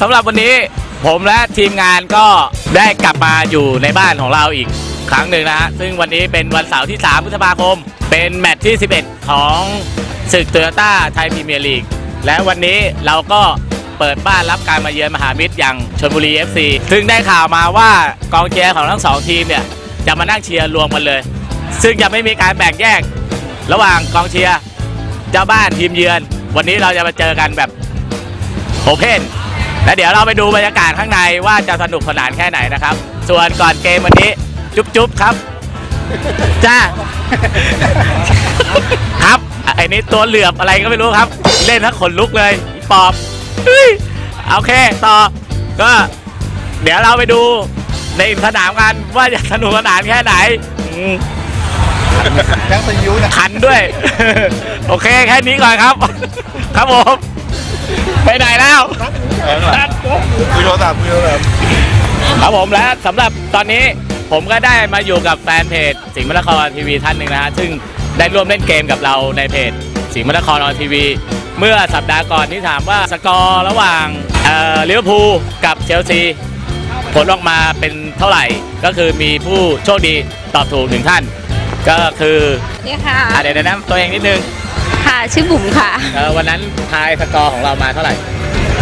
สำหรับวันนี้ผมและทีมงานก็ได้กลับมาอยู่ในบ้านของเราอีกครั้งหนึ่งนะฮะซึ่งวันนี้เป็นวันเสาร์ที่ 3 พฤษภาคม เป็นแมตช์ที่ 11 ของศึกโตโยต้าไทยพรีเมียร์ลีก และวันนี้เราก็เปิดบ้านรับการมาเยือนมหามิตรอย่างชลบุรี FC ซึ่งได้ข่าวมาว่ากองเชียร์ของทั้งสองทีมเนี่ย จะมานั่งเชียร์รวมกันเลย ซึ่งจะไม่มีการแบ่งแยก ระหว่างกองเชียร์เจ้าบ้านทีมเยือน วันนี้เราจะมาเจอกันแบบโอเพ่น และเดี๋ยวเราไปดูบรรยากาศข้างในว่าจะสนุกสนานแค่ไหนนะครับ ส่วนก่อนเกมวันนี้จุ๊บจุ๊บครับ จ้า ครับไอ้นี่ตัวเหลือบอะไรก็ไม่รู้ครับ เล่นทั้งขนลุกเลยอีปอบเฮ้ยโอเคต่อก็ เดี๋ยวเราไปดูในสนามกันว่าจะสนุกสนานแค่ไหนอืมยังเป็นยูนะขันด้วย โอเคแค่นี้ก่อนครับ ครับผม ไปไหนแล้วคุยโทรศัพท์คุยโทรศัพท์ครับผมและสำหรับตอนนี้ผมก็ได้มาอยู่กับแฟนเพจสิงห์มนครทีวีท่านหนึ่งนะฮะซึ่งได้ร่วมเล่นเกมกับเราในเพจสิงห์มนครออนทีวี เมื่อสัปดาห์ก่อนที่ถามว่าสกอร์ระหว่างเอ่อลิเวอร์พูลกับเชลซีผลออกมาเป็นเท่าไหร่ก็คือมีผู้โชคดีตอบถูกหนึ่งท่าน ก็คือนี่ค่ะอะเดี๋ยวแนะนำตัวเองนิดนึง ค่ะชื่อบุ๋มค่ะ เอ่อวันนั้นทายสกอร์ของเรามาเท่าไหร่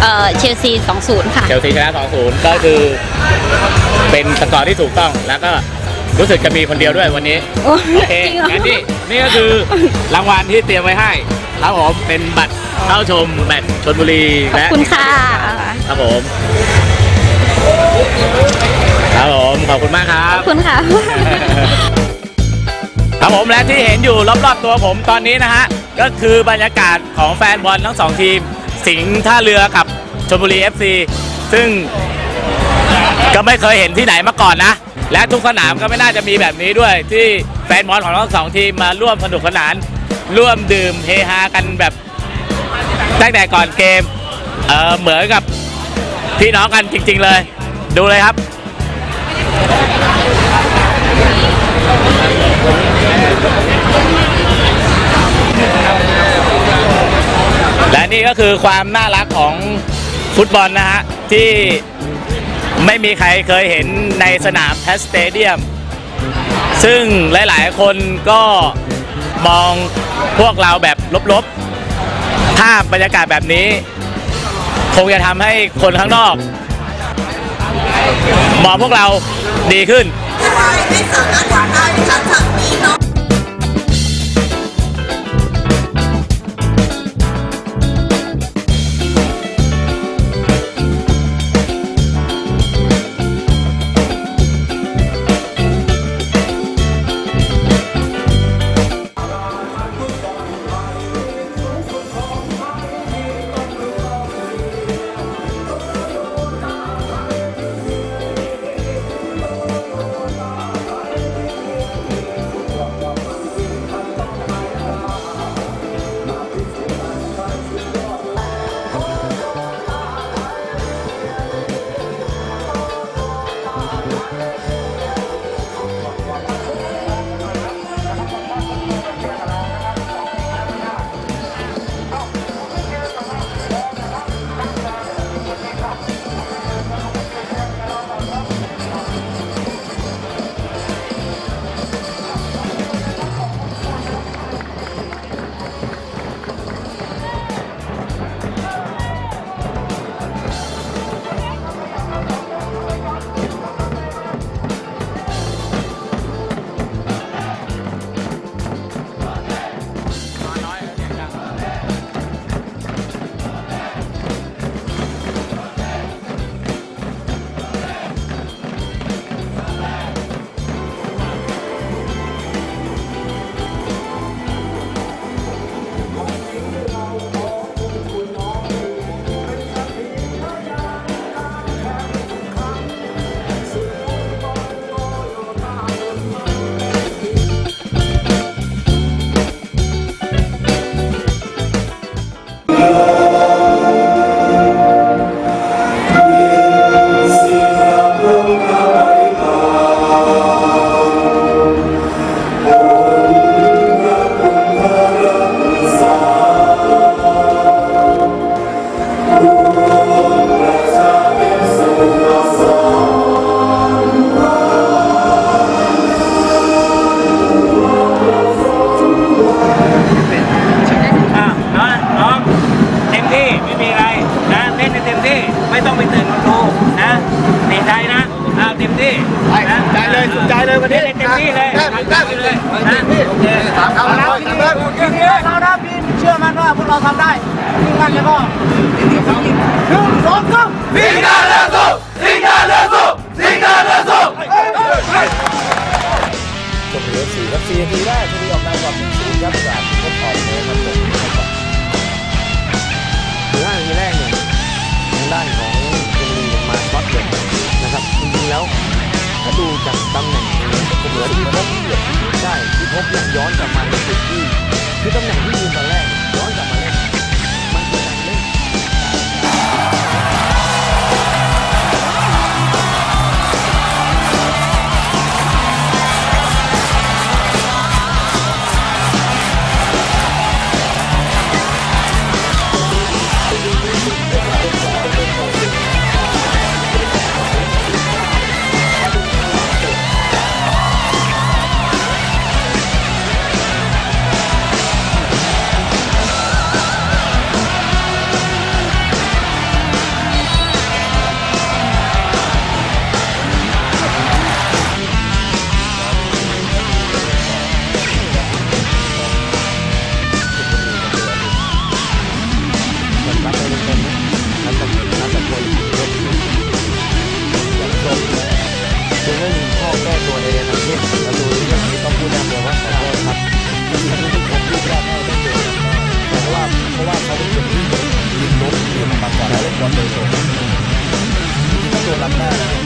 เอ่อเชลซี20 ค่ะ เชลซีชนะ 2-0 ก็คือเป็นสกอร์ที่ถูกต้อง แล้วก็รู้สึกจะมีคนเดียวด้วยวันนี้ โอ้โอเคจริงเหรอ งั้นนี่นี่ก็คือรางวัลที่เตรียมไว้ให้ครับผมเป็นบัตรเข้าชมแมตช์ชนบุรีขอบและคุณค่ะ ครับผมครับผมขอบคุณมากครัขบ อบคุณค่ะ ครับผมและที่เห็นอยู่รอบๆตัวผมตอนนี้นะฮะ ก็คือบรรยากาศของแฟนบอลทั้งสองทีม สิงห์ท่าเรือกับชลบุรี FC ซึ่งก็ไม่เคยเห็นที่ไหนมาก่อนนะ และทุกสนามก็ไม่น่าจะมีแบบนี้ด้วย ที่แฟนบอลของทั้งสองทีมมาร่วมสนุกสนาน ร่วมดื่มเฮฮากันแบบตั้งแต่ก่อนเกมเออเหมือนกับพี่น้องกันจริง ๆเลย ดูเลยครับ นี่ก็คือความน่ารักของฟุตบอลนะฮะ ที่ไม่มีใครเคยเห็นในสนามแพสเตเดียม ซึ่งหลายๆ คนก็มองพวกเราแบบลบๆ ภาพบรรยากาศแบบนี้ คงจะทำให้คนข้างนอก มองพวกเราดีขึ้น ได้เลยโอเคสามครั้งแล้วเดินเรานะพี่เชื่อมั่นว่าพวกเราทำได้ยิ่งมั่นแล้วก็หนึ่งสองสามสิงห์นาเลือสู้สิงห์นาเลือสู้สิงห์นาเลือสู้จบเหลือสี่ครับสี่นาทีแรกที่ออกนำก่อนศูนย์ครับจากพบออกเลยครับผมคือห้านาทีแรกเนี่ยทางด้านของ ดูจากตำแหน่งเหลือที่พบใช่ที่พบเนี่ยย้อนกลับมาในจุดที่คือตำแหน่งที่ยืนตอนแรกย้อนกลับมา ยิงมาก่อนแล้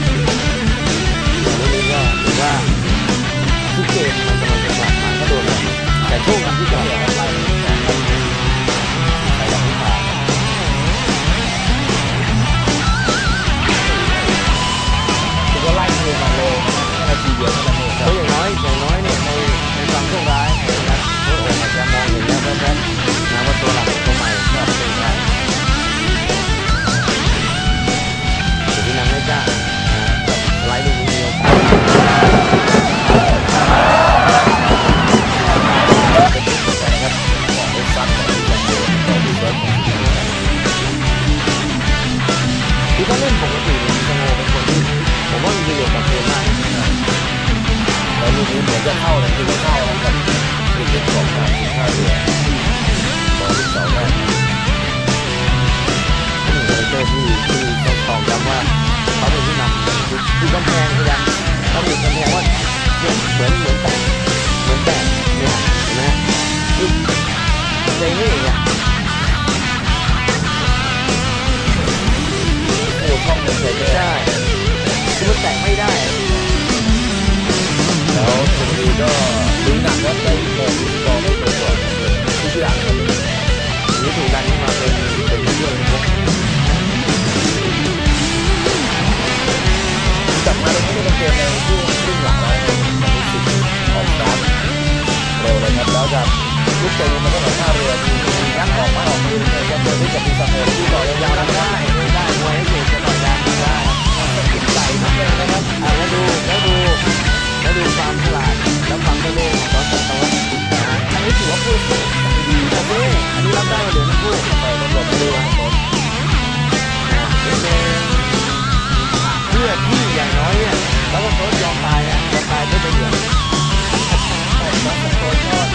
เนี่ยเหมือนเหมือนแต่เหมือนแต่เนี่ยเห็นไหมฮะคือใจนี่เงี้ยโอ้ช่องมันเฉยไม่ได้คือมันแตะไม่ได้ แล้วชมบุรีก็ดูหนักว่าได้โมกองไม่ตัวตัวที่ชื่ออ่างครับนี่ถูกดันมาเป็นเป็นเรื่องนะจับมาเราไม่ได้เกมในช่วงครึ่งหลังแล้วมันรู้สึก ออกสตาร์ทเร็วเลยครับแล้วจากลูกเตะมันก็เหมือนท่าเรือที่ยักออกมาออกขึ้นเลยจะเดินที่จะมีสเปรย์ที่ต่อยาวๆได้ ได้มวยให้เก่งจะต่อยาวได้ใส่ทุกเลยนะครับอะแล้วดูแล้วดูแล้วดูความฉลาดแล้วความเล่ห์ของตอนต้นนะอันนี้ถือว่าพูดดีโอเคอันนี้รับได้มาเหลือทั้งคู่ไปลดลงไปดูครับเพื่อที่อย่างน้อยเนี่ยแล้วก็โค้ชยอมตายนะยอมตายไม่เป็นองแต่แล้วก็ โค้ช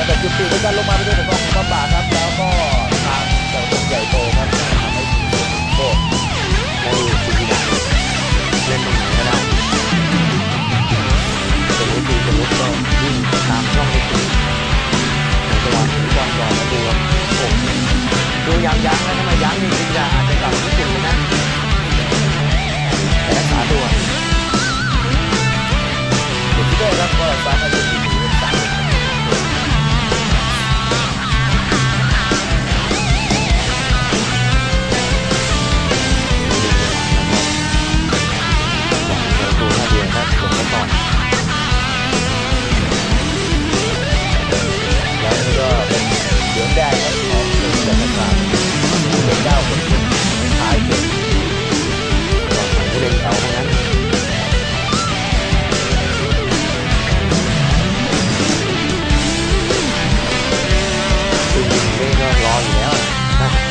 บู๊หนักเลยตั้งแต่จุดปีด้วยกันลงมาไปด้วยแต่กองของบ้าบาครับ แล้วก็ทางเจ้าตัวใหญ่โตครับทำให้ทีมโตให้ทีดาเล่นตรงไหนก็ได้เป็นวิธีจะลุกก็วิ่งตามช่องนี้ในจังหวะที่บอลก่อนมาดูครับโอ้ดูยังยั้งนะทำไมยั้งจริงๆจะอาจจะกลับญี่ปุ่นนะแต่รักษาตัวเด็กที่ได้รับก็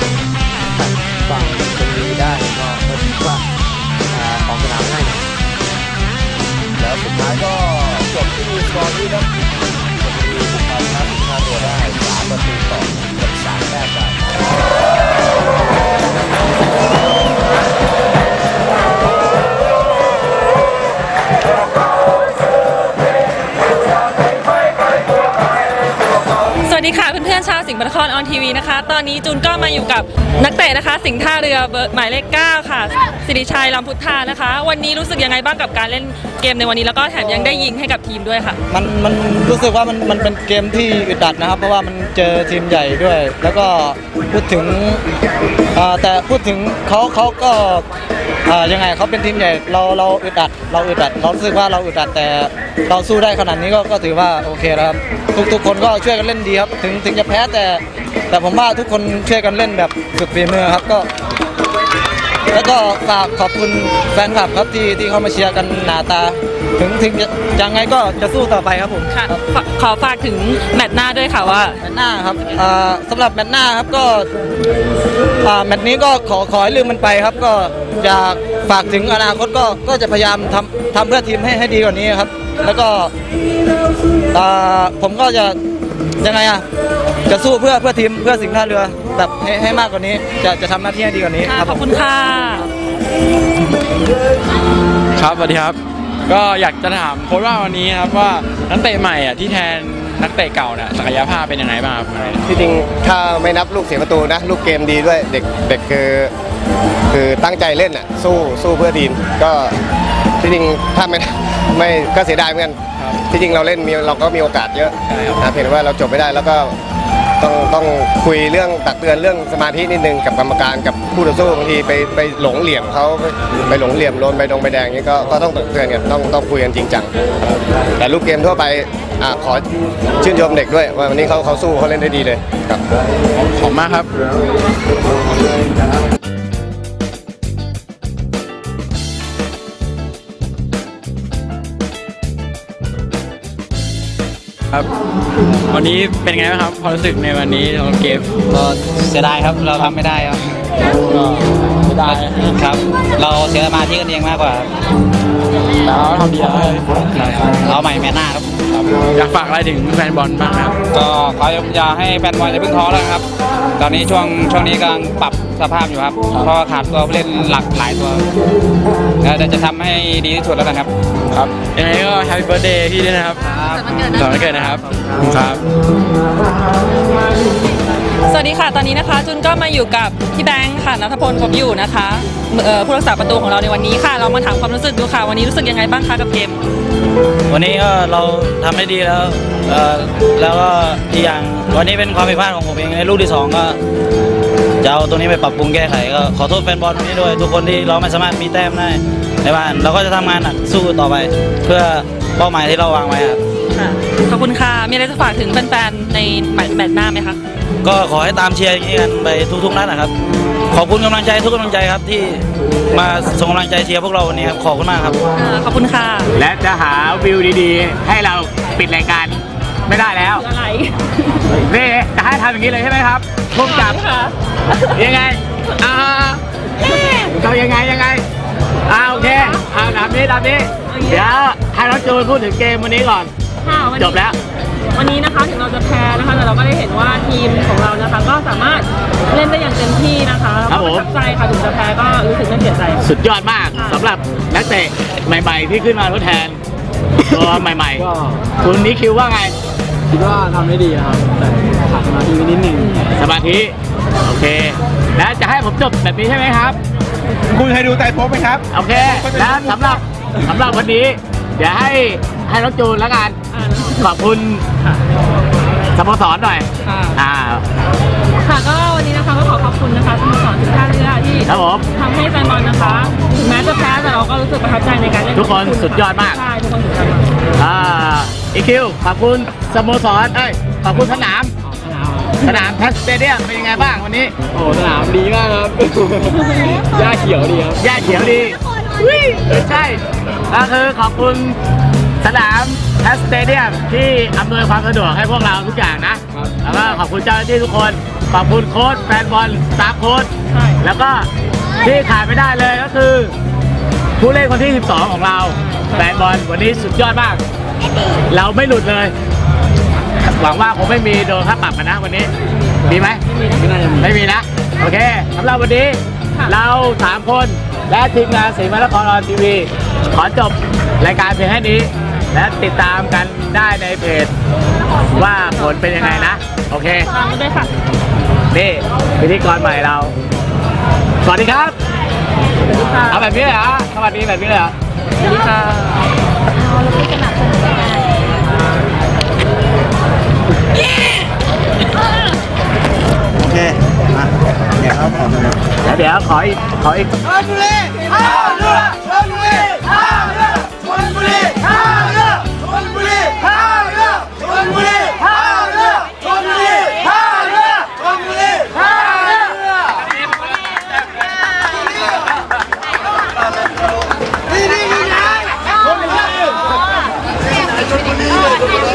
นะฟังตรงนี้ได้ก็ก็คิดว่าอ่าของสนามง่ายหน่อยแล้วสุดท้ายก็จบที่สกอร์ที่ครับชลบุรีบุกมาชนะสิงคโปร์ได้สามประตูต่อกับสามแต้มได้ สิงห์บุรีนออนทีวีนะคะ ตอนนี้จูนก็มาอยู่กับนักเตะนะคะ สิงห์ท่าเรือเบอร์หมายเลข 9 ค่ะ สิริชัยลำพุทธานะคะ วันนี้รู้สึกยังไงบ้างกับการเล่นเกมในวันนี้แล้วก็แถมยังได้ยิงให้กับทีมด้วยค่ะ มันมันรู้สึกว่ามันมันเป็นเกมที่อึดอัดนะครับ เพราะว่ามันเจอทีมใหญ่ด้วย แล้วก็พูดถึงแต่พูดถึงเขาเขาก็ยังไงเขาเป็นทีมใหญ่เราเราอึดอัด เราอึดอัดเรารู้สึกว่าเราอึดอัดแต่เราสู้ได้ขนาดนี้ก็ก็ถือว่าโอเคแล้วครับทุกทุกคนก็ช่วยกันเล่นดีครับ ถึงถึงจะแพ้แต่แต่ผมว่าทุกคนช่วยกันเล่นแบบสุดฝีมือครับก็ แล้วก็ฝากขอบคุณแฟนคลับครับที่ที่เข้ามาเชียร์กันหนาตา ถึงถึงจะยังไงก็จะสู้ต่อไปครับผมค่ะฝากขอฝากถึงแมตช์หน้าด้วยค่ะว่า แมตช์หน้าครับอ่าสำหรับแมตช์หน้าครับก็อ่าแมตช์นี้ก็ขอขอให้ลืมมันไปครับ ก็อยากฝากถึงอนาคตก็ก็จะพยายามทำทำเพื่อทีมให้ให้ดีกว่านี้ครับ แล้วก็อ่าผมก็จะยังไงอะ จะสู้เพื่อเพื่อทีมเพื่อสิงห์ท่าเรือแบบให้ให้มากกว่านี้ จะจะทำหน้าที่ให้ดีกว่านี้ค่ะครับขผอบมคุณค่ะครับสวัสดีครับ ก็อยากจะถามโค้ชว่าวันนี้นะครับว่านักเตะใหม่อะที่แทนนักเตะเก่าเนี่ยศักยภาพเป็นยังไงบ้างครับที่จริงถ้าไม่นับลูกเสียประตูนะลูกเกมดีด้วยเด็กเด็กคือคือตั้งใจเล่นอะสู้สู้เพื่อทีมก็ที่จริงถ้าไม่ไม่ก็เสียดายเหมือนกันที่จริงเราเล่นมีเราก็มีโอกาสเยอะนะเพียงแต่ว่าเราจบไม่ได้แล้วก็ ต้องต้องคุยเรื่องตักเตือนเรื่องสมาธินิดนึงกับกรรมการกับผู้ต่อสู้บางทีไปไปหลงเหลี่ยมเขาไปหลงเหลี่ยมโดนใบดงใบแดงนี้ก็ก็ต้องตักเตือนกันต้องต้องคุยกันจริงจังแต่ลูกเกมทั่วไปอะขอชื่นชมเด็กด้วยว่าวันนี้เขาเขาสู้เขาเล่นได้ดีเลยครับขอบคุณมากครับ ครับ วันนี้เป็นไงบ้างครับความรู้สึกในวันนี้ของเกมก็เสียดายครับเราทำไม่ได้ครับก็ไม่ได้ครับ เราเสียสมาธิกันเองมากกว่าแล้วทำดีแล้วเอาใหม่แมตช์หน้าครับ อยากฝากอะไรถึงแฟนบอลบ้างครับ ก็ขออย่าให้แฟนบอลอย่าเพิ่งท้อแล้วครับ ตอนนี้ช่วงช่วงนี้กำลังปรับสภาพอยู่ครับ เพราะว่าขาดตัวผู้เล่นหลักหลายตัวแล้วเดี๋ยวจะทำให้ดีที่สุดแล้วกันครับ ครับยังไงก็แฮปปี้เบิร์ดเดย์พี่ด้วยนะครับสำหรับวันเกิดนะครับครับ สวัสดีค่ะ ตอนนี้นะคะ จุนก็มาอยู่กับพี่แบงค์ค่ะนัทพลคบอยู่นะคะเอ่อผู้รักษาประตูของเราในวันนี้ค่ะ เรามาถามความรู้สึกดูค่ะ วันนี้รู้สึกยังไงบ้างคะกับเกม วันนี้ก็เราทำได้ดีแล้วเอ่อแล้วก็อีกอย่างวันนี้เป็นความผิดพลาดของผมเองในลูกที่สองก็ จะเอาตรงนี้ไปปรับปรุงแก้ไขก็ขอโทษแฟนบอลวันนี้ด้วย ทุกคนที่เราไม่สามารถมีแต้มได้ในบ้านเราก็จะทำงานหนักสู้ต่อไป เพื่อเป้าหมายที่เราวางไว้ครับค่ะขอบคุณค่ะ มีอะไรจะฝากถึงแฟนๆในแมตช์แมตช์หน้าไหมคะก็ขอให้ตามเชียร์อย่างนี้กันไปทุกๆนัดนะครับ ขอบคุณกำลังใจทุกกำลังใจครับที่มาส่งกำลังใจเชียร์พวกเราวันนี้ครับขอบคุณมากครับอ่าขอบคุณค่ะ และจะหาวิวดีๆ ให้เราปิดรายการ ไม่ได้แล้ว อะไรนี่จะให้ทำอย่างนี้เลยใช่ไหมครับพุ่มกับค่ะยังไงอ่าเขายังไงยังไงอ่าโอเคอ่าตามนี้ตามนี้เดี๋ยวให้น้องจูนพูดถึงเกมวันนี้ก่อนจบแล้ววันนี้นะคะถึงเราจะแพ้นะคะแต่เราก็ได้เห็นว่าทีมของเรานะคะ ก็สามารถเล่นได้อย่างเต็มที่นะคะแล้วครัก็บปผมระทับใจค่ะถึงจะแพ้ก็รู้สึกไม่เสียใจ สุดยอดมากค่ะสำหรับนักเตะใหม่ ๆ ที่ขึ้นมาทดแทนตัวใหม่ก็ๆคุณนิคิวว่าไง คิดว่าทำได้ดีครับ แต่ขาดสมาธิไปนิดนึงสมาธิ โอเค แล้วจะให้ผมจบแบบนี้ใช่ไหมครับ คุณเคยดูไต่พบไหมครับ โอเค แล้วสำหรับสำหรับวันนี้ เดี๋ยวให้ให้น้องจูนแล้วกันอ่าขอบคุณสโมสรหน่อยค่ะอ่า ค่ะก็วันนี้นะคะก็ขอขอบคุณนะคะสโมสรถึงท่าเรือที่ครับผมทำให้แฟนบอลนะคะถึงแม้จะแพ้แต่เราก็รู้สึกประทับใจในการเล่นทุกคนสุดยอดมาก ใช่ทุกคนสุดยอดมากอ่า อีคิวขอบคุณสโมสรเอ้ยขอบคุณสนาม สนามแพสสเตเดียมเป็นยังไงบ้างวันนี้โอ้สนามดีมากครับ หญ้าเขียวดีครับหญ้าเขียวดีอุ๊ยไม่ใช่ก็คือขอบคุณสนามแพสสเตเดียมที่อำนวยความสะดวกให้พวกเราทุกอย่างนะครับแล้วก็ขอบคุณเจ้าหน้าที่ทุกคน ขอบคุณโค้ชแฟนบอลสตาฟโค้ชใช่แล้วก็ที่ขาดไม่ได้เลยก็คือ ผู้เล่นคนที่ 12 ของเราแฟนบอลวันนี้สุดยอดมาก เราไม่หลุดเลย หวังว่าคงไม่มีโดนค่าปรับกันนะวันนี้มีไหมไม่น่าจะมีไม่มีนะ โอเคสำหรับวันนี้ เราสามคนและทีมงานสีมานครออนทีวี ขอจบรายการเพียงแค่นี้ และติดตามกันได้ในเพจ ว่าผลเป็นยังไงนะ โอเคตามมาด้วยค่ะ นี่พิธีกรใหม่เรา สวัสดีครับ เอาแบบนี้เลยเหรอสวัสดีแบบนี้เลยเหรอ สวัสดีค่ะ โอเค มา เดี๋ยวครับขอมาเลยแล้วเดี๋ยวขออีกขออีกชลบุรีท่าเรือชลบุรีท่า